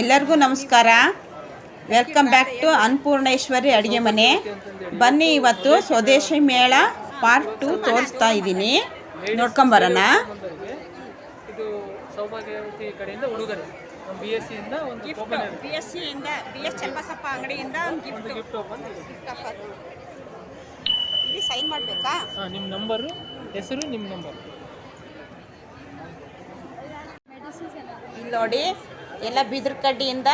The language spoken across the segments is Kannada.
ಎಲ್ಲರಿಗೂ ನಮಸ್ಕಾರ. ವೆಲ್ಕಮ್ ಬ್ಯಾಕ್ ಟು ಅನ್ನಪೂರ್ಣೇಶ್ವರಿ ಅಡುಗೆ ಮನೆ. ಬನ್ನಿ ಇವತ್ತು ಸ್ವದೇಶಿ ಮೇಳ ಪಾರ್ಟ್ ಟು ತೋರಿಸ್ತಾ ಇದ್ದೀನಿ. ನೋಡ್ಕೊಂಬರೋಣ ಬಂದವರಿಗೆ ಇದು ಸೌಭಾಗ್ಯವತಿ ಕಡೆಯಿಂದ ಉಡುಗೊರೆ. ಬಿ ಎಸ್ ಸಿಯಿಂದ ಒಂದು ಕೂಪನ್ ಇರುತ್ತೆ. ಬಿ ಎಸ್ ಸಿಯಿಂದ ಬಿ ಎಸ್ ಚನ್ನಬಸಪ್ಪ ಅಂಗಡಿಯಿಂದ ಒಂದು ಒಂದು ಗಿಫ್ಟ್ ಓಪನ್ ಇಲ್ಲಿ ಸೈನ್ ಮಾಡಬೇಕಾ? ಹಾಂ ನಿಮ್ಮ ನಂಬರು ಹೆಸರು ನಿಮ್ಮ ನಂಬರ್ ಇಲ್ಲಿ ನೋಡಿ. ಎಲ್ಲ ಬಿದಿರು ಕಡ್ಡಿಯಿಂದ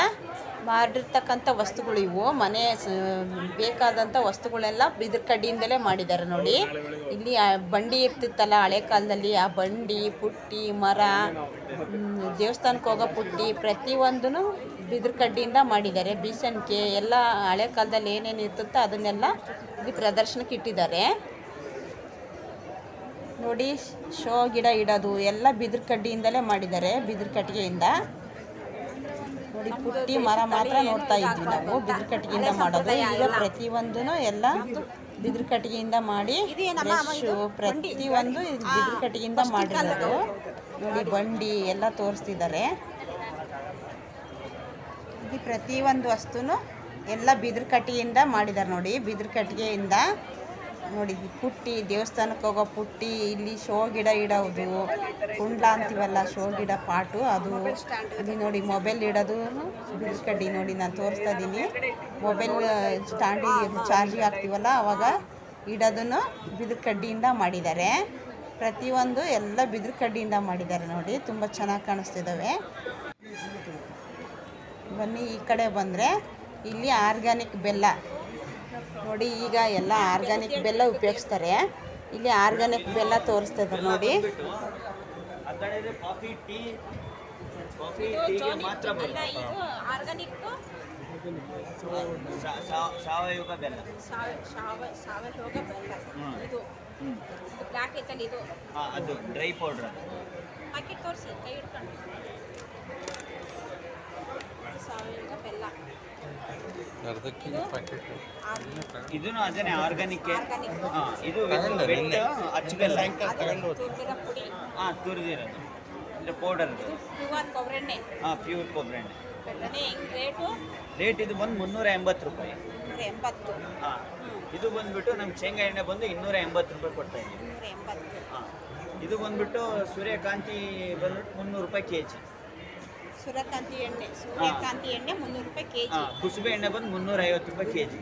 ಮಾಡಿರ್ತಕ್ಕಂಥ ವಸ್ತುಗಳು ಇವು. ಮನೆ ಬೇಕಾದಂಥ ವಸ್ತುಗಳೆಲ್ಲ ಬಿದಿರು ಕಡ್ಡಿಯಿಂದಲೇ ಮಾಡಿದ್ದಾರೆ ನೋಡಿ. ಇಲ್ಲಿ ಬಂಡಿ ಇರ್ತಿತ್ತಲ್ಲ, ಹಳೆ ಕಾಲದಲ್ಲಿ ಆ ಬಂಡಿ, ಪುಟ್ಟಿ, ಮರ ದೇವಸ್ಥಾನಕ್ಕೆ ಹೋಗೋ ಪುಟ್ಟಿ ಪ್ರತಿಯೊಂದೂ ಬಿದಿರು ಕಡ್ಡಿಯಿಂದ ಮಾಡಿದ್ದಾರೆ. ಬೀಸಣಿಕೆ ಎಲ್ಲ ಹಳೆ ಕಾಲದಲ್ಲಿ ಏನೇನು ಇರ್ತಿತ್ತೋ ಅದನ್ನೆಲ್ಲ ಇಲ್ಲಿ ಪ್ರದರ್ಶನಕ್ಕೆ ಇಟ್ಟಿದ್ದಾರೆ. ನೋಡಿ, ಶೋ ಗಿಡ ಇಡೋದು ಎಲ್ಲ ಬಿದಿರು ಕಡ್ಡಿಯಿಂದಲೇ ಮಾಡಿದ್ದಾರೆ ಬಿದಿರು ಕಟ್ಟಿಗೆಯಿಂದ ನೋಡಿ ಪುಟ್ಟಿ ಮರ ಮಾತ್ರ ನೋಡ್ತಾ ಇದ್ವಿ ನಾವು. ಬಿದಿರು ಕಟ್ಟಿಗೆಯಿಂದ ಮಾಡೋದು. ಈಗ ಪ್ರತಿಯೊಂದೂ ಎಲ್ಲ ಬಿದಿರು ಕಟ್ಟಿಗೆಯಿಂದ ಮಾಡಿ ಫ್ರೆಶು ಪ್ರತಿಯೊಂದು ಬಿದಿರು ಕಟ್ಟಿಗೆಯಿಂದ ಮಾಡಿರೋದು. ನೋಡಿ ಬಂಡಿ ಎಲ್ಲ ತೋರಿಸ್ತಿದ್ದಾರೆ. ಪ್ರತಿಯೊಂದು ವಸ್ತುನು ಎಲ್ಲ ಬಿದಿರು ಕಟ್ಟಿಗೆಯಿಂದ ಮಾಡಿದ್ದಾರೆ ನೋಡಿ. ಬಿದಿರು ಕಟ್ಟಿಗೆಯಿಂದ ನೋಡಿ ಪುಟ್ಟಿ, ದೇವಸ್ಥಾನಕ್ಕೆ ಹೋಗೋ ಪುಟ್ಟಿ, ಇಲ್ಲಿ ಶೋ ಗಿಡ ಇಡೋದು, ಕುಂಡ್ಲ ಅಂತೀವಲ್ಲ, ಶೋ ಗಿಡ ಪಾಟು, ಅದು ಇಲ್ಲಿ ನೋಡಿ ಮೊಬೈಲ್ ಇಡೋದು ಕಡ್ಡಿ ನೋಡಿ ನಾನು ತೋರಿಸ್ತಾ ಇದ್ದೀನಿ. ಮೊಬೈಲ್ ಸ್ಟ್ಯಾಂಡಿಗೆ ಚಾರ್ಜಿಗೆ ಹಾಕ್ತೀವಲ್ಲ, ಅವಾಗ ಇಡೋದನ್ನು ಬಿದಿರು ಕಡ್ಡಿಯಿಂದ ಮಾಡಿದ್ದಾರೆ. ಪ್ರತಿಯೊಂದು ಎಲ್ಲ ಬಿದಿರು ಕಡ್ಡಿಯಿಂದ ಮಾಡಿದ್ದಾರೆ ನೋಡಿ, ತುಂಬ ಚೆನ್ನಾಗಿ ಕಾಣಿಸ್ತಿದ್ದಾವೆ ಬನ್ನಿ, ಈ ಕಡೆ ಬಂದರೆ, ಇಲ್ಲಿ ಆರ್ಗ್ಯಾನಿಕ್ ಬೆಲ್ಲ. ನೋಡಿ ಈಗ ಎಲ್ಲ ಆರ್ಗ್ಯಾನಿಕ್ ಬೆಲ್ಲ ಉಪಯೋಗಿಸ್ತಾರೆ. ಇಲ್ಲಿ ಆರ್ಗ್ಯಾನಿಕ್ ಬೆಲ್ಲ ತೋರಿಸ್ತಾ ಇದ್ದಾರೆ ನೋಡಿ ಸಾವಯವ ಬೆಲ್ಲ. ಅದು ಡ್ರೈ ಪೌಡ್ರ್ ಪ್ಯಾಕೆಟ್ ತೋರಿಸಿ ಕೈ ಹಿಡ್ಕೊಂಡು. ಸಾವಯವ ಬೆಲ್ಲ. ಇದನ್ನು ಅದೇನೆ ಆರ್ಗಾನಿಕ್ ಇದು ವೆಟ್ ಅಚ್ಚು ಬೆಲ್ಲ ತುರ್ದಿರೋ ಹಾ ತುರಿದಿರೋದು. ಅಂದ್ರೆ ಪೌಡರ್ ಹಾಂ ಪ್ಯೂರ್ ಕೊಬ್ಬರೆಣ್ಣೆ ರೇಟು? ಇದು ಬಂದು ಮುನ್ನೂರ ಎಂಬತ್ತು ರೂಪಾಯಿ ಹಾ ಇದು ಬಂದ್ಬಿಟ್ಟು ನಮ್ಮ ಶೇಂಗಾ ಎಣ್ಣೆ ಬಂದು ಇನ್ನೂರ ಎಂಬತ್ತು ರೂಪಾಯಿ ಕೊಡ್ತಾ ಇದ್ದೀವಿ. ಹಾ ಇದು ಬಂದ್ಬಿಟ್ಟು ಸೂರ್ಯಕಾಂತಿ ಬಂದ್ಬಿಟ್ಟು ಮುನ್ನೂರು ರೂಪಾಯಿ ಕೆ ಜಿ ಸೂರ್ಯಕಾಂತಿ ಎಣ್ಣೆ ಸೂರ್ಯಕಾಂತಿ ಎಣ್ಣೆ ಮುನ್ನೂರು ರೂಪಾಯಿ ಕೆ ಹಾ ಜಿ ಕುಸುಬೆ ಎಣ್ಣೆ ಬಂದು ಮುನ್ನೂರ ಐವತ್ತು ರೂಪಾಯಿ ಕೆ ಜಿ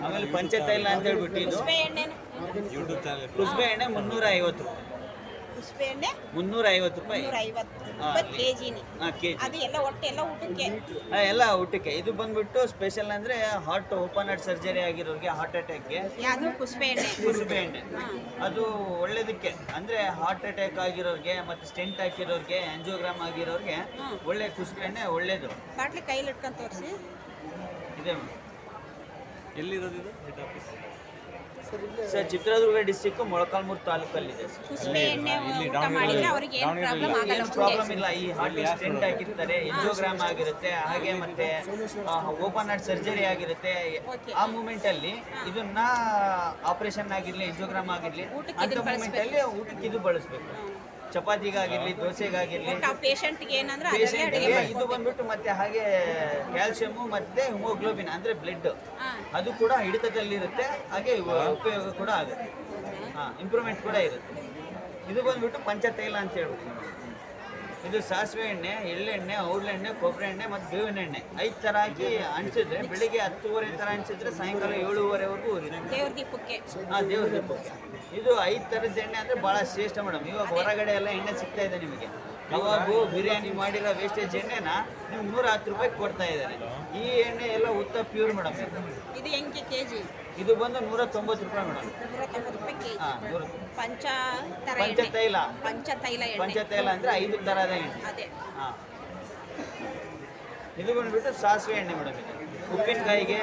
ಆಮೇಲೆ ಪಂಚತೈಲ ಅಂತ ಹೇಳ್ಬಿಟ್ಟು ಇದು. ಕುಸುಬೆ ಎಣ್ಣೆ ಕುಸುಬೆ ಎಣ್ಣೆ ಮುನ್ನೂರ ಐವತ್ತು ರೂಪಾಯಿ. ಕುಸುಬೆ ಎಣ್ಣೆ. ಮುನ್ನೂರ ಐವತ್ತು ರೂಪಾಯಿ? ನೂರ ಐವತ್ತು ಹಾ. ರೂಪಾಯಿ ಕೆ ಜಿನಿ ಹಾಂ ಕೆ ಜಿ ಅದು ಎಲ್ಲ ಒಟ್ಟು ಎಲ್ಲ ಊಟಕ್ಕೆ. ಎಲ್ಲ ಊಟಕ್ಕೆ. ಇದು ಬಂದ್ಬಿಟ್ಟು ಸ್ಪೆಷಲ್ ಅಂದ್ರೆ ಹಾರ್ಟ್ ಓಪನ್ ಹಾರ್ಟ್ ಸರ್ಜರಿ ಆಗಿರೋರಿಗೆ ಹಾರ್ಟ್ ಅಟ್ಯಾಕ್ಗೆ ಯಾವುದು? ಕುಸುಬೆ ಎಣ್ಣೆ. ಕುಸುಬೆ ಎಣ್ಣೆ. ಅದು ಒಳ್ಳೇದಕ್ಕೆ. ಅಂದ್ರೆ ಹಾರ್ಟ್ ಅಟ್ಯಾಕ್ ಆಗಿರೋರಿಗೆ ಮತ್ತೆ ಸ್ಟೆಂಟ್ ಹಾಕಿರೋರಿಗೆ ಆಂಜಿಯೋಗ್ರಾಮ್ ಆಗಿರೋರಿಗೆ ಒಳ್ಳೆ ಕುಸುಬೆ ಎಣ್ಣೆ ಒಳ್ಳೇದು. ಬಾಟ್ಲಿ ಕೈಲಿ ಇಟ್ಕೊಂಡು ತೋರಿಸಿ. ಇದೆ ಎಲ್ಲಿರೋದು ಸರ್ ಚಿತ್ರದುರ್ಗ ಡಿಸ್ಟಿಕ್ ಮೊಳಕಾಲ್ಮೂರು ತಾಲೂಕಲ್ಲಿದೆ ಇದೆ ಕುಸುಬೆ ಎಣ್ಣೆ ಊಟ ಮಾಡಿದ್ರೆ ಅವ್ರಿಗೆ ಏನು ಪ್ರಾಬ್ಲಮ್ ಆಗಲ್ಲ ಪ್ರಾಬ್ಲಮ್ ಇಲ್ಲ ಈ ಹಾರ್ಟ್ ಸ್ಟೆಂಟ್ ಹಾಕಿರ್ತಾರೆ ಎಂಜೋಗ್ರಾಮ್ ಆಗಿರುತ್ತೆ ಹಾಗೆ ಮತ್ತೆ ಓಪನ್ ಹಾರ್ಟ್ ಸರ್ಜರಿ ಆಗಿರುತ್ತೆ. ಆ ಮೂಮೆಂಟ್ ಅಲ್ಲಿ ಇದನ್ನ ಆಪರೇಷನ್ ಆಗಿರ್ಲಿ ಎಂಜೋಗ್ರಾಮ್ ಆಗಿರ್ಲಿ ಊಟಕ್ಕೆ ಅಂತ ಮೂಮೆಂಟ್ ಅಲ್ಲಿ ಊಟಕ್ಕೆ ಇದು ಬಳಸಬೇಕು. ಚಪಾತಿಗಾಗಿರ್ಲಿ ದೋಸೆಗಾಗಿರ್ಲಿ ಆ ಪೇಷಂಟ್ಗೆ ಏನಂದ್ರೆ ಅಡುಗೆ ಇದು ಬಂದ್ಬಿಟ್ಟು ಮತ್ತೆ ಹಾಗೆ ಕ್ಯಾಲ್ಸಿಯಂ ಮತ್ತೆ ಹಿಮೋಗ್ಲೋಬಿನ್ ಅಂದ್ರೆ ಬ್ಲಡ್ ಹಾಂ. ಅದು ಕೂಡ ಹಿಡಿತದಲ್ಲಿರುತ್ತೆ ಹಾಗೆ ಉಪಯೋಗ ಕೂಡ ಆಗುತ್ತೆ. ಹಾಂ ಇಂಪ್ರೂವ್ಮೆಂಟ್ ಕೂಡ ಇರುತ್ತೆ. ಇದು ಬಂದ್ಬಿಟ್ಟು ಪಂಚತೈಲ ಅಂತ ಹೇಳ್ಬಿಟ್ಟು. ಇದು ಸಾಸಿವೆ ಎಣ್ಣೆ ಎಳ್ಳೆಣ್ಣೆ ಔಡ್ಲೆಣ್ಣೆ ಕೊಬ್ಬರಿ ಎಣ್ಣೆ ಮತ್ತು ಬೇವಿನ ಎಣ್ಣೆ. ಐದು ಥರ ಹಾಕಿ ಹಂಚಿದ್ರೆ ಬೆಳಿಗ್ಗೆ ಹತ್ತುವರೆ ಥರ ಹಂಚಿದ್ರೆ ಸಾಯಂಕಾಲ ಏಳುವರೆವರೆಗೂ ಊರಿದೆ ದೇವ್ರ ದೀಪಕ್ಕೆ. ಹಾಂ ದೇವ್ರ ದೀಪಕ್ಕೆ. ಇದು ಐದು ಥರದ ಎಣ್ಣೆ ಅಂದರೆ ಭಾಳ ಶ್ರೇಷ್ಠ ಮೇಡಮ್. ಇವಾಗ ಹೊರಗಡೆ ಎಲ್ಲ ಎಣ್ಣೆ ಸಿಗ್ತಾ ಇದೆ ನಿಮಗೆ. ಕಬಾಬು ಬಿರಿಯಾನಿ ಮಾಡಿರೋ ವೇಸ್ಟೇಜ್ ಎಣ್ಣೆನ ನೀವು ನೂರ ಹತ್ತು ರೂಪಾಯಿ ಕೊಡ್ತಾ ಇದ್ದಾರೆ. ಈ ಎಣ್ಣೆ ಎಲ್ಲ ಉತ್ತ ಪ್ಯೂರ್ ಮೇಡಮ್ ಇದು. ಹೆಂಗೆ ಕೆ ಜಿ ಇದು ಬಂದು ನೂರ ತೊಂಬತ್ತು ರೂಪಾಯಿ ಮೇಡಮ್ ಪಂಚ ಪಂಚತೈಲ. ಪಂಚತೈಲ ಪಂಚತೈಲ ಅಂದರೆ ಐದು ಥರದ ಎಣ್ಣೆ. ಹಾಂ. ಇದು ಬಂದ್ಬಿಟ್ಟು ಸಾಸಿವೆ ಎಣ್ಣೆ ಮೇಡಮ್ ಇದು. ಉಪ್ಪಿನಕಾಯಿಗೆ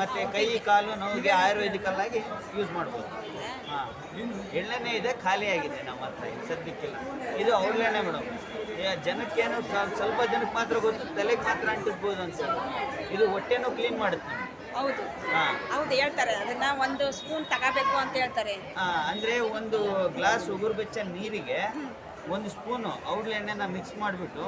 ಮತ್ತು ಕೈ ಕಾಲು ನೋವಿಗೆ ಆಯುರ್ವೇದಿಕಲ್ಲಾಗಿ ಯೂಸ್ ಮಾಡ್ಬೋದು. ಹಾಂ ಇದೆ ಖಾಲಿ ಆಗಿದೆ ನಮ್ಮ ಹತ್ರ ಈಗ ಸದ್ಯಕ್ಕಿಲ್ಲ. ಇದು ಅವ್ರಲ್ಲೇನೆ ಮೇಡಮ್. ಜನಕ್ಕೇನು ಸ್ವ- ಸ್ವಲ್ಪ ಜನಕ್ಕೆ ಮಾತ್ರ ಗೊತ್ತು ತಲೆಗೆ ಮಾತ್ರ ಅಂಟಿಸ್ಬೋದು ಅನ್ಸುತ್ತೆ ಇದು ಹೊಟ್ಟೆನೂ ಕ್ಲೀನ್ ಮಾಡುತ್ತೆ ಹೌದು. ಹೌದು ಹೇಳ್ತಾರೆ. ಅದನ್ನ ಒಂದು ಸ್ಪೂನ್ ತಗೋಬೇಕು ಅಂತ ಹೇಳ್ತಾರೆ. ಅಂದ್ರೆ ಒಂದು ಗ್ಲಾಸ್ ಉಗುರು ಬೆಚ್ಚ ನೀರಿಗೆ ಒಂದು ಸ್ಪೂನು ಔಡ್ಲೆಣ್ಣೆನ ಮಿಕ್ಸ್ ಮಾಡಿಬಿಟ್ಟು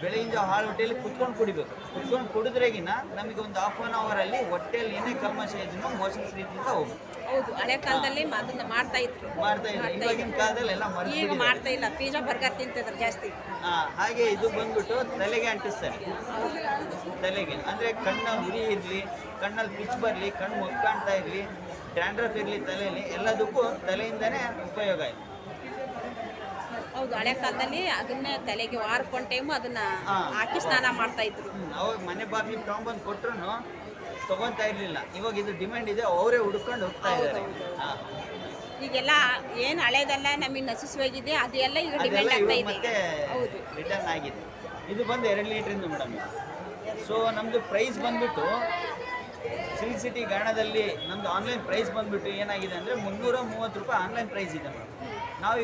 ಬೆಳಗಿನ ಜಾವ ಹಾಳು ಹೊಟ್ಟೆಯಲ್ಲಿ ಕುತ್ಕೊಂಡು ಕುಡಿಬೇಕು. ಕುತ್ಕೊಂಡು ಕುಡಿದ್ರೆಗಿನ ನಮಗೆ ಒಂದು ಹಾಫ್ ಆನ್ ಅವರಲ್ಲಿ ಹೊಟ್ಟೆಯಲ್ಲಿ ಏನೇ ಕಲ್ಮಶ ಇದನ್ನು ಮೋಷನ್ಸ್ ರೀತಿಯಿಂದ ಹೋಗುತ್ತೆ ಹೌದು ಹಳೆ ಕಾಲದಲ್ಲಿ ಅದನ್ನ ಮಾಡ್ತಾ ಇದ್ರು. ಮಾಡ್ತಾ ಇದ್ರು. ಇವಾಗಿನ ಕಾಲದಲ್ಲಿ ಎಲ್ಲ ಈಗ ಮಾಡ್ತಾ ಇಲ್ಲ. ಪಿಜ್ಜಾ ಬರ್ಗರ್ ತಿಂತಿದ್ರು ಜಾಸ್ತಿ. ಹಾಗೆ ಇದು ಬಂದ್ಬಿಟ್ಟು ತಲೆಗೆ ಅಂಟಿಸ್ತಾರೆ. ತಲೆಗೆ ಅಂದರೆ ಕಣ್ಣ ಉರಿ ಇರಲಿ ಕಣ್ಣಲ್ಲಿ ಪಿಚ್ ಬರಲಿ ಕಣ್ಣು ಮುಕ್ಕಾಣ್ತಾ ಇರಲಿ ಡ್ಯಾಂಡ್ರಫ್ ಇರಲಿ ತಲೆಯಲ್ಲಿ ಎಲ್ಲದಕ್ಕೂ ತಲೆಯಿಂದನೇ ಉಪಯೋಗ ಇದೆ ಹೌದು ಹಳೆ ಕಾಲದಲ್ಲಿ ಅದನ್ನ ತಲೆಗೆ ವಾರಕ್ಕೊಂದು ಟೈಮ್ ಅದನ್ನ. ಹಾಕಿ ಸ್ನಾನ ಮಾಡ್ತಾ ಇದ್ರು. ಅವಾಗ ಮನೆ ಬಾಗಿಲು ತಗೊಂಡ್ಬಂದು ಕೊಟ್ರು ತಗೊಂತಾ ಇರಲಿಲ್ಲ. ಇವಾಗ ಇದು ಡಿಮ್ಯಾಂಡ್ ಇದೆ ಅವರೇ ಹುಡ್ಕೊಂಡು ಹೋಗ್ತಾ ಇದ್ದಾರೆ. ಈಗೆಲ್ಲ ಏನ್ ಹಳೆದೆಲ್ಲ ನಮಗೆ ನಶಿಸಿ ಹೋಗಿದೆ ಅದೆಲ್ಲ ಈಗ ಡಿಮ್ಯಾಂಡ್ ಆಗ್ತಾ ಇದೆ. ಹೌದು. ರಿಟರ್ನ್ ಆಗಿದೆ. ಇದು ಬಂದು ಎರಡು ಲೀಟ್ರಿಂದ ಮೇಡಮ್ ಸೊ ನಮ್ಮದು ಪ್ರೈಸ್ ಬಂದ್ಬಿಟ್ಟು ಸಿಲ್ಕ್ ಸಿಟಿ ಗಾಣದಲ್ಲಿ ನಮ್ಮದು ಆನ್ಲೈನ್ ಪ್ರೈಸ್ ಬಂದ್ಬಿಟ್ಟು ಏನಾಗಿದೆ ಅಂದರೆ ಮುನ್ನೂರ ಮೂವತ್ತು ರೂಪಾಯಿ ಆನ್ಲೈನ್ ಪ್ರೈಸ್ ಇದೆ ಮೇಡಮ್. ನಾವು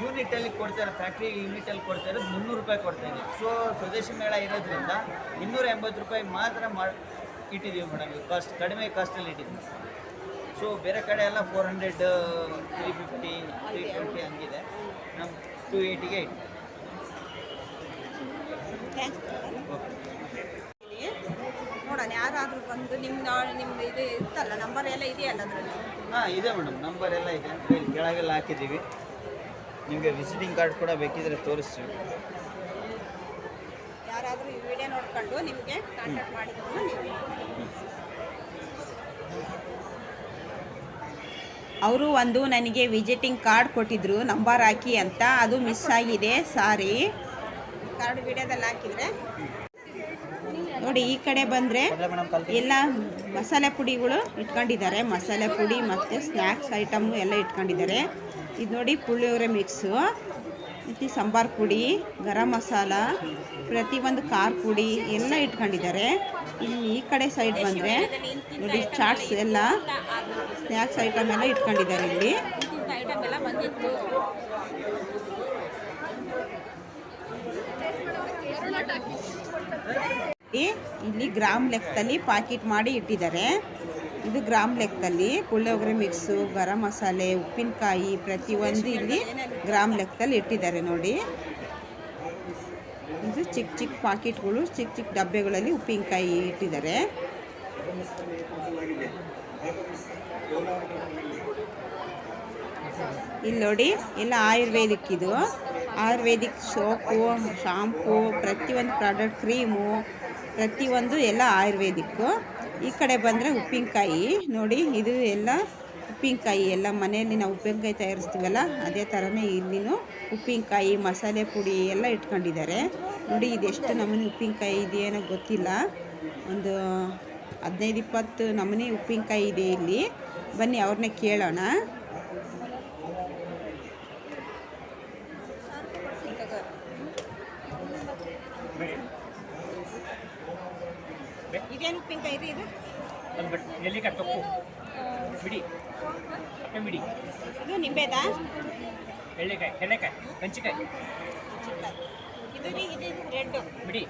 ಯೂನಿಟಲ್ಲಿ ಕೊಡ್ತಾ ಇರೋ ಫ್ಯಾಕ್ಟ್ರಿ ಯೂನಿಟಲ್ಲಿ ಕೊಡ್ತಾ ಇರೋದು ಮುನ್ನೂರು ರೂಪಾಯಿ ಕೊಡ್ತಾ ಇದ್ದೀವಿ. ಸೊ ಸ್ವದೇಶಿ ಮೇಳ ಇರೋದ್ರಿಂದ ಇನ್ನೂರ ಎಂಬತ್ತು ರೂಪಾಯಿ ಮಾತ್ರ ಮಾಡಿ ಇಟ್ಟಿದ್ದೀವಿ ಮೇಡಮ್ ಕಾಸ್ಟ್ ಕಡಿಮೆ ಕಾಸ್ಟಲ್ಲಿ ಇಟ್ಟಿದ್ದೀವಿ. ಸೊ ಬೇರೆ ಕಡೆ ಎಲ್ಲ four hundred three fifty three twenty ಹಂಗಿದೆ. ನಮ್ಮ ಟು ಏಯ್ಟಿಗೆ ಇಟ್ಟು ನೋಡೋಣ, ಯಾರಾದರೂ ಬಂದು ನಿಮ್ಮ ನಿಮ್ಮ ಇದು ಇತ್ತಲ್ಲ ನಂಬರ್ ಎಲ್ಲ ಇದೆಯಲ್ಲ ಅದರಲ್ಲಿ? ಹಾಂ ಇದೆ ಮೇಡಮ್. ನಂಬರ್ ಎಲ್ಲ ಇದೆ ಇಲ್ಲಿ ಕೆಳಗೆಲ್ಲ ಹಾಕಿದ್ದೀವಿ. ನಿಮಗೆ ವಿಸಿಟಿಂಗ್ ಕಾರ್ಡ್ ಕೂಡ ಬೇಕಿದ್ರೆ ತೋರಿಸ್ತೀವಿ. ಯಾರಾದರೂ ಈ ವಿಡಿಯೋ ನೋಡ್ಕೊಂಡು ನಿಮಗೆ ಕಾಂಟ್ಯಾಕ್ಟ್ ಮಾಡಿದ್ರು ಅವರು ಒಂದು ನನಗೆ ವಿಸಿಟಿಂಗ್ ಕಾರ್ಡ್ ಕೊಟ್ಟಿದ್ರು ನಂಬರ್ ಹಾಕಿ ಅಂತ. ಅದು ಮಿಸ್ ಆಗಿದೆ ಸಾರಿ ಕಾರ್ಡ್ ವಿಡಿಯೋದಲ್ಲಿ ಹಾಕಿದ್ರೆ ನೋಡಿ, ಈ ಕಡೆ ಬಂದರೆ ಎಲ್ಲ ಮಸಾಲೆ ಪುಡಿಗಳು ಇಟ್ಕೊಂಡಿದ್ದಾರೆ. ಮಸಾಲೆ ಪುಡಿ ಮತ್ತು ಸ್ನ್ಯಾಕ್ಸ್ ಐಟಮು ಎಲ್ಲ ಇಟ್ಕೊಂಡಿದ್ದಾರೆ. ಇದು ನೋಡಿ ಪುಳಿಯೋಗರೆ ಮಿಕ್ಸು ಮತ್ತು ಸಾಂಬಾರ್ ಪುಡಿ, ಗರಂ ಮಸಾಲ, ಪ್ರತಿಯೊಂದು ಖಾರ ಪುಡಿ ಎಲ್ಲ ಇಟ್ಕೊಂಡಿದ್ದಾರೆ. ಇಲ್ಲಿ ಈ ಕಡೆ ಸೈಡ್ ಬಂದರೆ ನೋಡಿ ಚಾಟ್ಸ್ ಎಲ್ಲ ಸ್ನ್ಯಾಕ್ಸ್ ಐಟಮ್ ಎಲ್ಲ ಇಟ್ಕೊಂಡಿದ್ದಾರೆ ಇಲ್ಲಿ ಇಂಥ ಐಟಮ್ ಎಲ್ಲ ಬಂದಿತ್ತು ಈ- ಇಲ್ಲಿ ಗ್ರಾಮ್ ಲೆಕ್ಕದಲ್ಲಿ ಪ್ಯಾಕೆಟ್ ಮಾಡಿ ಇಟ್ಟಿದ್ದಾರೆ. ಇದು ಗ್ರಾಮ್ ಲೆಕ್ಕದಲ್ಲಿ ಪುಳಿಯೋಗರೆ ಮಿಕ್ಸು, ಗರಂ ಮಸಾಲೆ, ಉಪ್ಪಿನಕಾಯಿ ಪ್ರತಿಯೊಂದು ಇಲ್ಲಿ ಗ್ರಾಮ್ ಲೆಕ್ಕದಲ್ಲಿ ಇಟ್ಟಿದ್ದಾರೆ ನೋಡಿ. ಇದು ಚಿಕ್ಕ ಚಿಕ್ಕ ಪ್ಯಾಕೆಟ್ಗಳು ಚಿಕ್ಕ ಚಿಕ್ಕ ಡಬ್ಬೆಗಳಲ್ಲಿ ಉಪ್ಪಿನಕಾಯಿ ಇಟ್ಟಿದ್ದಾರೆ. ಇಲ್ಲಿ ನೋಡಿ, ಎಲ್ಲ ಆಯುರ್ವೇದಿಕ್ ಇದು. ಆಯುರ್ವೇದಿಕ್ ಸೋಪು, ಶಾಂಪು, ಪ್ರತಿಯೊಂದು ಪ್ರಾಡಕ್ಟ್ ಕ್ರೀಮು ಪ್ರತಿಯೊಂದು ಎಲ್ಲ ಆಯುರ್ವೇದಿಕ್ಕು. ಈ ಕಡೆ ಬಂದರೆ ಉಪ್ಪಿನಕಾಯಿ. ನೋಡಿ, ಇದು ಎಲ್ಲ ಉಪ್ಪಿನಕಾಯಿ, ಎಲ್ಲ ಮನೆಯಲ್ಲಿ ನಾವು ಉಪ್ಪಿನಕಾಯಿ ತಯಾರಿಸ್ತೀವಲ್ಲ, ಅದೇ ಥರನೇ ಇಲ್ಲಿನೂ ಉಪ್ಪಿನಕಾಯಿ, ಮಸಾಲೆ ಪುಡಿ ಎಲ್ಲ ಇಟ್ಕೊಂಡಿದ್ದಾರೆ. ನೋಡಿ, ಇದೆಷ್ಟು ನಮೂನಿ ಉಪ್ಪಿನಕಾಯಿ ಇದೆಯೇನೋ ಗೊತ್ತಿಲ್ಲ. ಒಂದು ಹದಿನೈದು ಇಪ್ಪತ್ತು ನಮೂನಿ ಉಪ್ಪಿನಕಾಯಿ ಇದೆ ಇಲ್ಲಿ. ಬನ್ನಿ, ಅವ್ರನ್ನೇ ಕೇಳೋಣ. ಇದು ಬಿಡಿ. ಬಿಡಿ ಇದು ನಿಂಬೆದಾ? ಕಂಚಿಕಾಯಿ. ಬಿಡಿ.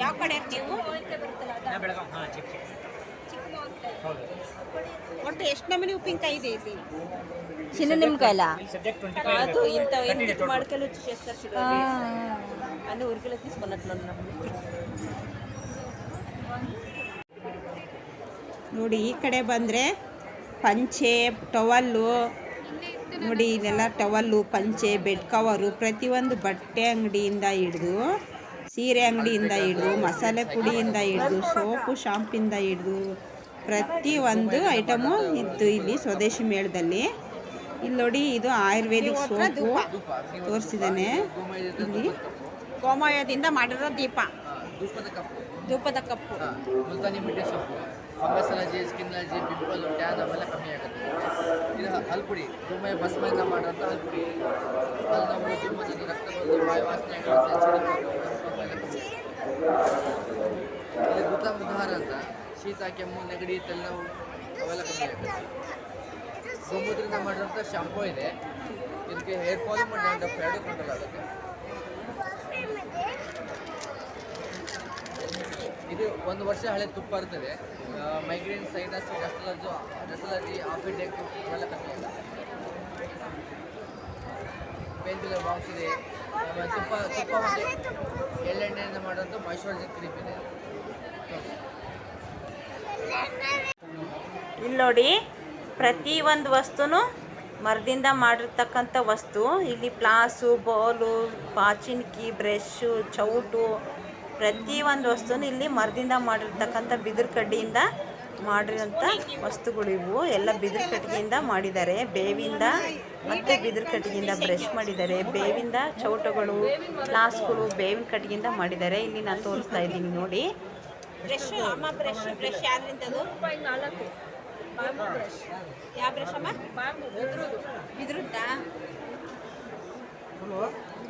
ಯಾವ ಕಡೆ ಒಟ್ಟು ಎಷ್ಟು ನಮೂನಿ ಉಪ್ಪಿನಕಾಯಿ ಇದೆ ಇಲ್ಲಿ? ಚಿನ್ನ ನಿಮ್ಕಾಯಲ್ಲ ಅದು ಇಂಥವು ಏನು ಮಾಡ್ಕೊಳ್ಳೋ ಚೇಸ್ತಾರೆ ಅದು ಉರ್ಕೊಳ್ಳೋಕೆ ಸ್ಪನ್ನಟ್ ನೋಡಿ ಈ ಕಡೆ ಬಂದರೆ ಪಂಚೆ ಟವಲ್ಲು. ನೋಡಿ ಇದೆಲ್ಲ ಟವಲ್ಲು ಪಂಚೆ ಬೆಡ್ ಕವರು ಪ್ರತಿಯೊಂದು ಬಟ್ಟೆ ಅಂಗಡಿಯಿಂದ ಹಿಡಿದು ಸೀರೆ ಅಂಗಡಿಯಿಂದ ಹಿಡಿದು ಮಸಾಲೆ ಪುಡಿಯಿಂದ ಹಿಡಿದು ಸೋಪು ಶಾಂಪಿಂದ ಹಿಡಿದು ಒಂದು ಐಟಮು ಇತ್ತು ಇಲ್ಲಿ ಸ್ವದೇಶಿ ಮೇಳದಲ್ಲಿ. ಇಲ್ಲಿ ನೋಡಿ ಇದು ಆಯುರ್ವೇದಿಕ್ ಸೋಪು ತೋರಿಸಿದ್ದಾನೆ. ಇಲ್ಲಿ ಗೋಮಯದಿಂದ ಮಾಡಿರೋ ದೀಪ. ಧೂಪದ ಕಪ್ಪು. Fungus allergy skin allergy pimple tan ಅವೆಲ್ಲ ಕಮ್ಮಿ ಆಗುತ್ತೆ. ಇದು ಹಲ್ಪುಡಿ, ತುಂಬ ಭಸ್ಮದಿಂದ ಮಾಡುವಂಥ ಹಲ್ಪುಡಿ. ಅಲ್ಲಿ ನಮ್ಮ ತುಂಬ ಜನ ರಕ್ತ ಬಂದು ವಾಸನೆ ಇಲ್ಲಿ ಗುತ ಮುಧಾರ ಅಂತ. ಶೀತ, ಕೆಮ್ಮು, ನೆಗಡಿ ತಲೆನೋವು ಅವೆಲ್ಲ ಕಮ್ಮಿ ಆಗುತ್ತೆ. ಗೋಮೂತ್ರದಿಂದ ಮಾಡಿರೋಂಥ ಶಾಂಪೂ ಇದೆ. ಇದಕ್ಕೆ ಹೇರ್ ಫಾಲು ಮಾಡಿ ಎರಡು ಕಂಟ್ರೋಲ್ ಆಗುತ್ತೆ. ಇದು ಒಂದು ವರ್ಷ ಹಳೆ ತುಪ್ಪ ಇರ್ತದೆ. Migraine sinus dust allergy dust allergy ಆಫಿಡೆಕ್ ಇವೆಲ್ಲ ಕಮ್ಮಿ ಆಗುತ್ತೆ ಪೇನ್ಕಿಲ್ಲರ್ ಬಾಕ್ಸ್ ಇದೆ ತುಪ್ಪ ತುಪ್ಪ ಮತ್ತು ಎಳ್ಳೆಣ್ಣೆಯಿಂದ ಮಾಡೋದು ಮಾಯಿಶ್ಚರೈಸರ್ ಕ್ರೀಮ್ ಇದೆ. ಇಲ್ಲಿ ನೋಡಿ, ಪ್ರತಿ ಒಂದು ವಸ್ತುನು ಮರದಿಂದ ಮಾಡಿರ್ತಕ್ಕಂಥ ವಸ್ತು. ಇಲ್ಲಿ ಪ್ಲಾಸು ಬೌಲು, ಪಾಚಿನ್ಕಿ ಬ್ರಷ್ಷು ಚೌಟು. ಪ್ರತಿ ಒಂದು ವಸ್ತುನು ಇಲ್ಲಿ ಮರದಿಂದ ಮಾಡಿರ್ತಕ್ಕಂಥ ಬಿದಿರು ಕಡ್ಡಿಯಿಂದ ಮಾಡಿರೋಂಥ ವಸ್ತುಗಳು ಇವು. ಎಲ್ಲ ಬಿದಿರು ಕಟ್ಟಿಗೆಯಿಂದ ಮಾಡಿದ್ದಾರೆ. ಬೇವಿಂದ ಮತ್ತು ಬಿದಿರು ಕಟ್ಟಿಗೆಯಿಂದ ಬ್ರಷ್ ಮಾಡಿದ್ದಾರೆ. ಬೇವಿಂದ ಚೌಟಗಳು, ಗ್ಲಾಸ್ಗಳು ಬೇವಿನ ಕಟ್ಟಿಗೆಯಿಂದ ಮಾಡಿದ್ದಾರೆ. ಇಲ್ಲಿ ನಾನು ತೋರಿಸ್ತಾ ಇದ್ದೀನಿ ನೋಡಿ.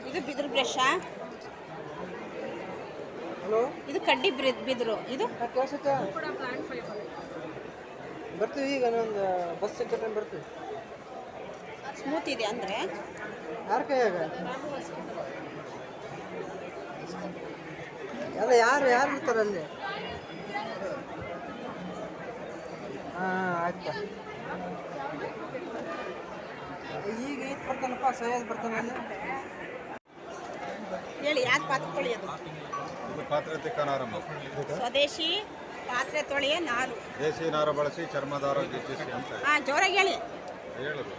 ಇದು ಬಿದಿರು ಬ್ರಷಾ? ಇದು ಕಡ್ಡಿ ಬಿದ್ರು. ಇದು? ಇದು ಬರ್ತೀವಿ ಈಗ ಒಂದು ಬಸ್ ಸಿಕ್ಕರೆ ಬರ್ತೀವಿ. ಸ್ಮೂತ್ ಇದೆ ಅಂದ್ರೆ? ಯಾರ ಕೈಯಾಗ ಅಲ್ಲ ಯಾರು ಯಾರು ಇರ್ತಾರೆ ಅಲ್ಲಿ? ಹಾಂ ಆಯ್ತಾ. ಈಗ ಈತ್ ಬರ್ತಾನಪ್ಪ ಸೈಯದ್ ಬರ್ತಾನೆ ಅಲ್ಲಿ. ಹೇಳಿ ಯಾಕೆ ಪಾತ್ರ ತೊಳೆಯೋದು? ಸ್ವದೇಶಿ ಪಾತ್ರೆ ತೊಳೆಯ ನಾರು. ದೇಶಿ ನಾರು ಬಳಸಿ ಚರ್ಮದಾರ ಹೆಚ್ಚಿಸಿ ಅಂತ ಹಾ ಜೋರಾಗಿ ಹೇಳಿ. ಹೇಳುದು.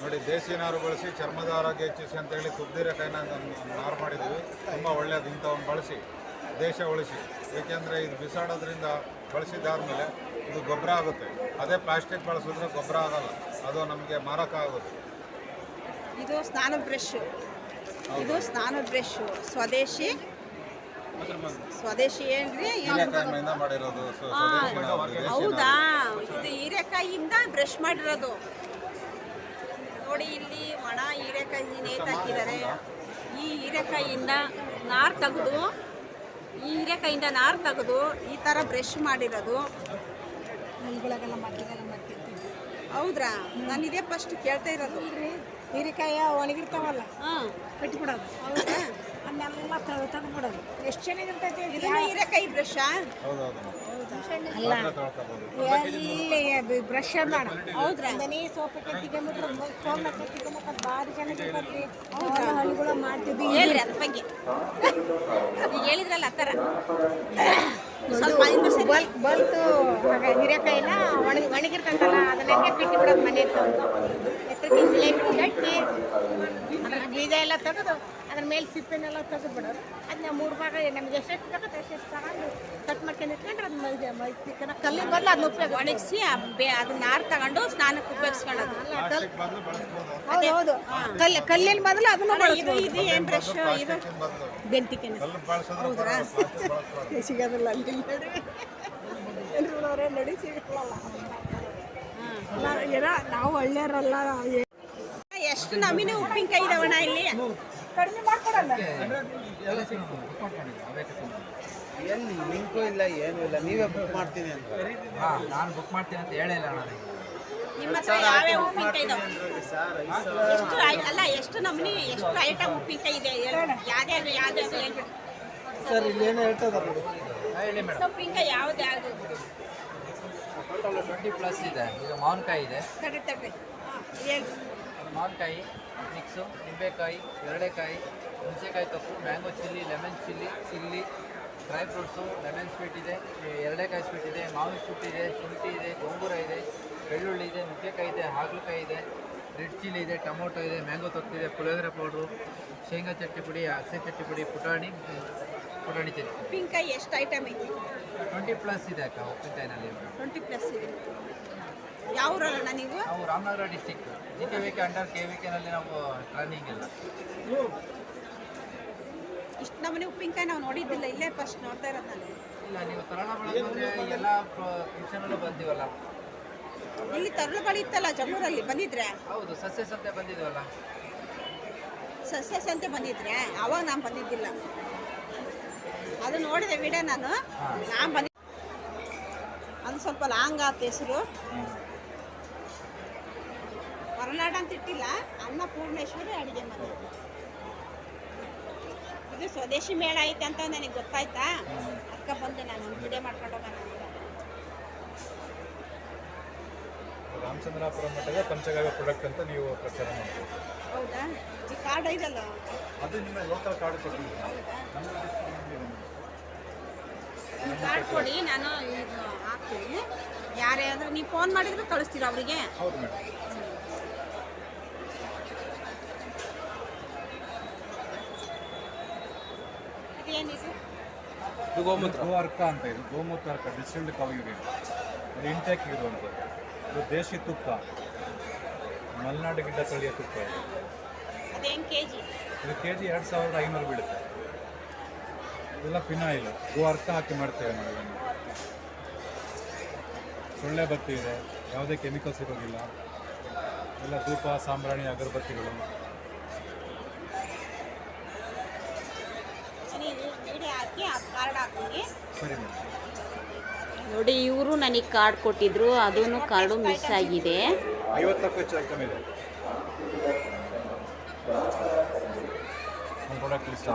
ನೋಡಿ ದೇಸಿ ನಾರು ಬಳಸಿ ಚರ್ಮದ ಆರೋಗ್ಯ ಹೆಚ್ಚಿಸಿ ಅಂತೇಳಿ ತುಬ್ದಿರ ಕೈನ ನಾರು ಮಾಡಿದ್ದೀವಿ. ತುಂಬ ಒಳ್ಳೆಯದು ಇಂಥವನ್ನು ಬಳಸಿ ದೇಶ ಉಳಿಸಿ. ಏಕೆಂದರೆ ಇದು ಬಿಸಾಡೋದ್ರಿಂದ ಬಳಸಿದಾದ್ಮೇಲೆ ಇದು ಗೊಬ್ಬರ ಆಗುತ್ತೆ. ಅದೇ ಪ್ಲಾಸ್ಟಿಕ್ ಬಳಸಿದ್ರೆ ಗೊಬ್ಬರ ಆಗಲ್ಲ. ಅದು ನಮಗೆ ಮಾರಕ ಆಗುತ್ತೆ ಇದು ಸ್ನಾನ ಬ್ರಷ್. ಇದು ಸ್ನಾನ ಬ್ರಷ್. ಸ್ವದೇಶಿ ಸ್ವದೇಶಿ ಏನ್ರಿ? ಹೀರೆಕಾಯಿಯಿಂದ ಮಾಡಿರೋದು ಸ್ವದೇಶಿ ಹೌದಾ? ಇದು ಹೀರೆಕಾಯಿಯಿಂದ ಬ್ರಷ್ ಮಾಡಿರೋದು. ನೋಡಿ ಇಲ್ಲಿ ಒಣ ಹೀರೆಕಾಯಿ ನೇತು ಹಾಕಿದ್ದಾರೆ. ಈ ಹೀರೆಕಾಯಿಯಿಂದ ನಾರು ತೆಗೆದು ಈ ಹೀರೆಕಾಯಿಂದ ನಾರು ತೆಗೆದು ಈ ಥರ ಬ್ರಷ್ ಮಾಡಿರೋದು. ಹೌದ್ರಾ? ನಾನು ಇದೇ ಫಸ್ಟ್ ಕೇಳ್ತಾ ಇರೋದು. ಹೀರೆಕಾಯಿ ಒಣಗಿರ್ತಾವಲ್ಲ? ಹಾಂ. ಕಟ್ಬಿಡೋದು ಹೌದಾ? ಅದನ್ನೆಲ್ಲ ತೆಗೆದ್ಬಿಡೋದು ಎಷ್ಟು ಚೆನ್ನಾಗಿರ್ತೈತಿ ಇದನ್ನ ಹೀರೆಕಾಯಿ ಬ್ರಷಾ ಅಲ್ಲ. ಇಲ್ಲಿ ಬ್ರಷ್ ಬೇಡ ಹೌದ್ರಾ? ಮನೆ ಸೋಪ್ ಕತ್ತಿಕೊಂಡ್ಬಿಟ್ರೆ ಫೋನ್ ಭಾರಿ ಚೆನ್ನಾಗಿರ್ತೈತಿ ಹೌದಾ? ಹಳ್ಳಿಗಳು ಮಾಡ್ತಿದ್ವಿ. ಹೇಳ್ರಿ ಅದ್ರ ಬಗ್ಗೆ. ಈಗ ಹೇಳಿದ್ರಲ್ಲ ಆ ಥರ. ಸ್ವಲ್ಪ. ಬಲ್ ಬಲ್ತು ಆಗ ಹೀರೆಕಾಯಿನ ಒಣಗಿ ಒಣಗಿರ್ತಂತಲ್ಲ ಅದನ್ನ ಹೆಂಗೆ ಕಟ್ಟಿಬಿಡೋದು ಮನೆ ತಂದು ಎತ್ತರಕ್ಕೆ ಕಟ್ಟಿ ಅದ್ರ ಬೀಜ ಎಲ್ಲ ತೆಗೆದು ಅದ್ರ ಮೇಲೆ ಸಿಪ್ಪೆನೆಲ್ಲ ತೆಗೆದು ಬಿಡೋದು. ಅದನ್ನ ಮೂರು ಭಾಗ ನಮ್ಗೆ ಎಷ್ಟೆಷ್ಟು ಬೇಕತ್ತೆ ಅಷ್ಟೆಷ್ಟು ತಗೊಂಡು ಕಟ್ ಮಾಡ್ಕೊಂಡು ಇಟ್ಕೊಂಡ್ರೆ ಅದು ಮೈ ಮೈ ತಿಕ್ಕನ. ಕಲ್ಲಿನ ಬದಲು ಅದನ್ನ ಉಪಯೋಗ ಒಣಗಿಸಿ ಅದನ್ನ ನಾರು ತಗೊಂಡು ಸ್ನಾನಕ್ಕೆ ಉಪಯೋಗಿಸ್ಕೊಳ್ಳೋದು. ಬಳಸ್ಬೋದು. ಹೌದು ಕಲ್ಲು ಕಲ್ಲಿನ ಬದಲು ಅದನ್ನು ಇದು ಇದು ಏನು ಬ್ರಷ್ ಇದು? ಬೆಂತಿಕೆನ ಬಳಸ್ಬಾರ್ದು. ಸಿಗೋದಿಲ್ಲ ಅಲ್ಲಿ ಎಲ್ರೂರವರೇ ನಡಿ ಸಿಗಲ್ಲ ಏನೋ ನಾವು ಒಳ್ಳೆಯವರಲ್ಲ. ಎಷ್ಟು ನಮೂನೆ ಉಪ್ಪಿನಕಾಯಿ ಇದಾವಣ್ಣ ಇಲ್ಲಿ? ಕಡಿಮೆ ಮಾಡ್ಕೊಡಲ್ಲ. ಎಲ್ಲಿ ಲಿಂಕು ಇಲ್ಲ ಏನೂ ಇಲ್ಲ. ನೀವೇ ಬುಕ್ ಮಾಡ್ತೀನಿ ಅಂತ. ಹಾಂ ನಾನು ಬುಕ್ ಮಾಡ್ತೀನಿ ಅಂತ ಹೇಳಿಲ್ಲ ನಾನು. ನಿಮ್ಮ ಹತ್ರ ಯಾವ್ಯಾವ ಉಪ್ಪಿನಕಾಯಿ ಇದಾವೆ ಎಷ್ಟು ಅಲ್ಲ ಎಷ್ಟು ನಮೂನಿ ಎಷ್ಟು ಐಟಮ್ ಉಪ್ಪಿನಕಾಯಿ ಇದೆ? ಸರ್ ಇಲ್ಲಿ ಏನೋ ಹೇಳ್ತದ ಹೇಳಿ ಮೇಡಮ್. ಉಪ್ಪಿನಕಾಯಿ ಯಾವ್ದು ಯಾವ್ದು? ಟೋಟಲ್ ಟ್ವೆಂಟಿ ಪ್ಲಸ್ ಇದೆ. ಈಗ ಮಾವಿನಕಾಯಿ ಇದೆ. ಹಾಂ ಹೇಳಿ. ಮಾವಿನಕಾಯಿ ಮಿಕ್ಸು ನಿಂಬೆಕಾಯಿ ಎರಡೆಕಾಯಿ ಹುಣಸೆಕಾಯಿ ತೊಪ್ಪು mango chilli lemon chilli chilli dry fruits lemon sweet ಇದೆ ಎರಡೆಕಾಯಿ ಸ್ವೀಟ್ ಇದೆ ಮಾವಿನ ಸ್ವೀಟ್ ಇದೆ ಶುಂಠಿ ಇದೆ ಗೋಂಗೂರ ಇದೆ ಬೆಳ್ಳುಳ್ಳಿ ಇದೆ ನುಗ್ಗೆಕಾಯಿ ಇದೆ ಹಾಗಲಕಾಯಿ ಇದೆ ರೆಡ್ ಚಿಲ್ಲಿ ಇದೆ ಟೊಮೊಟೊ ಇದೆ ಮ್ಯಾಂಗೋ ಇದೆ ಪುಳಿಯೋಗರೆ ಪೌಡ್ರು ಶೇಂಗಾ ಚಟ್ನಿ ಪುಡಿ ಅಗಸೆ ಚಟ್ನಿ ಪುಡಿ ಪುಟಾಣಿ ಪುಟಾಣಿ ಚಟ್ನಿ. ಉಪ್ಪಿನಕಾಯಿ ಎಷ್ಟು ಐಟಮ್ ಐತಿ ಟ್ವೆಂಟಿ ಪ್ಲಸ್ ಇದೆ ಅಕ್ಕ ಉಪ್ಪಿನಕಾಯಿನಲ್ಲಿ. ಟ್ವೆಂಟಿ ಪ್ಲಸ್ ಇದೆ. ಯಾವ ಊರಲ್ಲಣ್ಣ ನೀವು? ನಾವು Ramanagara district G K V K under K V ಕೆನಲ್ಲಿ ನಾವು ಟ್ರೈನಿಂಗ್ ಇಲ್ಲ ಇಷ್ಟು ನಮ್ಮನೆ ಉಪ್ಪಿನಕಾಯಿ ನಾವು ನೋಡಿದ್ದಿಲ್ಲ ಇಲ್ಲೇ ಫಸ್ಟ್ ನೋಡ್ತಾ ಇರೋದು ನಾನು. ಇಲ್ಲ ನೀವು ತರಳ ಬಳಕೆ ಬಂದರೆ ಎಲ್ಲ ಫಂಕ್ಷನಲ್ಲೂ ಬಂದೀವಲ್ಲ. ಇಲ್ಲಿ ತರಳು ಬಳಿ ಇತ್ತಲ್ಲ ಜಮ್ಮೂರಲ್ಲಿ ಬಂದಿದ್ರೆ? ಹೌದು ಸಸ್ಯ ಸಂತೆ ಬಂದಿದ್ವಲ್ಲ. ಸಸ್ಯ ಸಂತೆ ಬಂದಿದ್ರೆ? ಅವಾಗ ನಾನು ಬಂದಿದ್ದಿಲ್ಲ. ಅದು ನೋಡಿದೆ ವಿಡಿಯೋ ನಾನು. ನಾನು ಬಂದಿ ಅದು ಸ್ವಲ್ಪ ಲಾಂಗ್ ಆತ ಹೆಸರು. ಹೊರನಾಡ ಅಂತ ಇಟ್ಟಿಲ್ಲ ಅನ್ನಪೂರ್ಣೇಶ್ವರಿ ಅಡುಗೆ ಮನೆ. ಇದು ಸ್ವದೇಶಿ ಮೇಳ ಐತೆ ಅಂತ ನನಗೆ ಗೊತ್ತಾಯ್ತಾ? ಅಕ್ಕ ಬಂದೆ ನಾನು ವಿಡಿಯೋ ಮಾಡ್ಕೊಂಡು ಹೋಗೋಣ ಅಂತ. ರಾಮಚಂದ್ರಾಪುರ ಮಠದ ಪಂಚಗವ್ಯ ಪ್ರಾಡಕ್ಟ್ ಅಂತ ನೀವು ಪ್ರಚಾರ ಮಾಡ್ತೀವಿ ಹೌದಾ? ಈ ಕಾರ್ಡ್ ಇದಲ್ಲ ಅದು? ನಿಮ್ಮ ಲೋಕಲ್ ಕಾರ್ಡ್ ಕೊಟ್ಟಿದ್ದೀವಿ ಕಾರ್ಡ್ ಕೊಡಿ ನಾನು ಇದು ಹಾಕ್ತೀನಿ. ಯಾರೇ ಅಂದ್ರೆ ನೀವು ಫೋನ್ ಮಾಡಿದ್ರೆ ಕಳಿಸ್ತೀರಾ ಅವರಿಗೆ? ಹೌದು ಮೇಡಮ್ ಇದು ಗೋ ಅರ್ಕ ಅಂತ ಇದು ಗೋಮೂತ್ರ ಅರ್ಕ ಡಿಸ್ಟಿಲ್ಡ್ ಕವ್ ಯೂರಿನ್ ಇದು ಇಂಟೇಕ್ ಇರುವಂಥದ್ದು ಇದು ದೇಶಿ ತುಪ್ಪ. ಮಲೆನಾಡು ಗಿಡ್ಡ ತಳಿಯ ತುಪ್ಪ ಇದು. ಅದೇನು ಕೆ ಜಿ ಇದು ಕೆ ಜಿ ಎರಡು ಸಾವಿರದ ಐನೂರು ಬೀಳುತ್ತೆ. ಇದೆಲ್ಲ ಫಿನಾಯಿಲ್. ಗೋ ಅರ್ಕ ಹಾಕಿ ಮಾಡ್ತೇವೆ ನಾವು ಇದನ್ನು. ಸೊಳ್ಳೆ ಬತ್ತಿ ಇದೆ. ಯಾವುದೇ ಕೆಮಿಕಲ್ಸ್ ಇರೋದಿಲ್ಲ ಎಲ್ಲ ಧೂಪ ಸಾಂಬ್ರಾಣಿ ಅಗರಬತ್ತಿಗಳು. ನೀವು ವಿಡಿಯೋ ಹಾಕಿ ಆ ಕಾರ್ಡ್ ಹಾಕ್ತೀನಿ ಸರಿ ಮೇಡಮ್ ನೋಡಿ ಇವರು ನನಗೆ ಕಾರ್ಡ್ ಕೊಟ್ಟಿದ್ರು ಅದೂ ಕಾರ್ಡು ಮಿಸ್ ಆಗಿದೆ. ಐವತ್ತಕ್ಕೂ ಹೆಚ್ಚು ಐಟಮ್ ಇದೆ. ಒಂದು ಪ್ರಾಡಕ್ಟ್ ಲಿಸ್ಟ್